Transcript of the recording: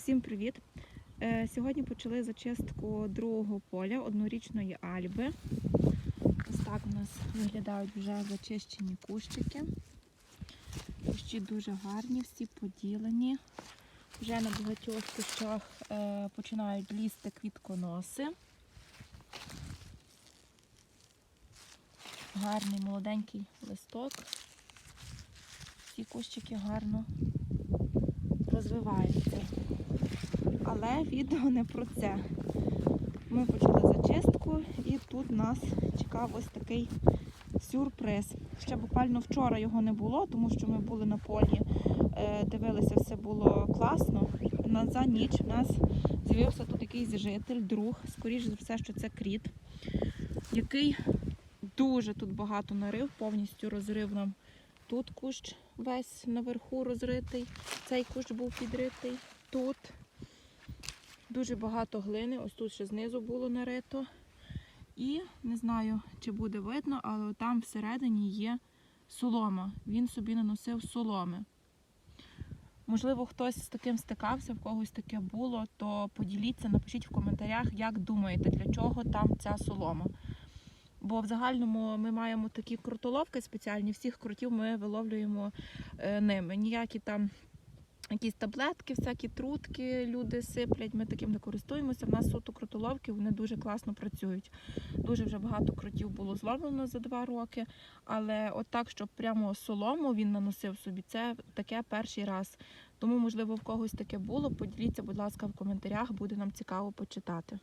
Усім привіт! Е, Сьогодні почали зачистку другого поля однорічної альби. Ось так у нас виглядають вже зачищені кущики. Кущі дуже гарні, всі поділені. Вже на багатьох кущах е, починають лізти квітконоси. Гарний молоденький листок. Всі кущики гарно розвиваються. Але відео не про це. Ми почали зачистку і тут нас чекав ось такий сюрприз. Ще буквально вчора його не було, тому що ми були на полі, е, дивилися, все було класно. За ніч у нас з'явився тут якийсь житель, друг, скоріш за все, що це кріт, який дуже тут багато нарив, повністю розрив нам тут кущ весь наверху розритий, цей кущ був підритий, тут дуже багато глини, ось тут ще знизу було нарито. І не знаю, чи буде видно, але там всередині є солома. Він собі наносив соломи. Можливо, хтось з таким стикався, в когось таке було, то поділіться, напишіть в коментарях, як думаєте, для чого там ця солома. Бо в загальному ми маємо такі крутоловки спеціальні, всіх крутів ми виловлюємо е, ними. Ніякі там якісь таблетки, всякі трутки люди сиплять, ми таким не користуємося. В нас суто крутоловки, вони дуже класно працюють. Дуже вже багато крутів було зловлено за два роки. Але от так, щоб прямо солому він наносив собі, це таке перший раз. Тому, можливо, в когось таке було. Поділіться, будь ласка, в коментарях, буде нам цікаво почитати.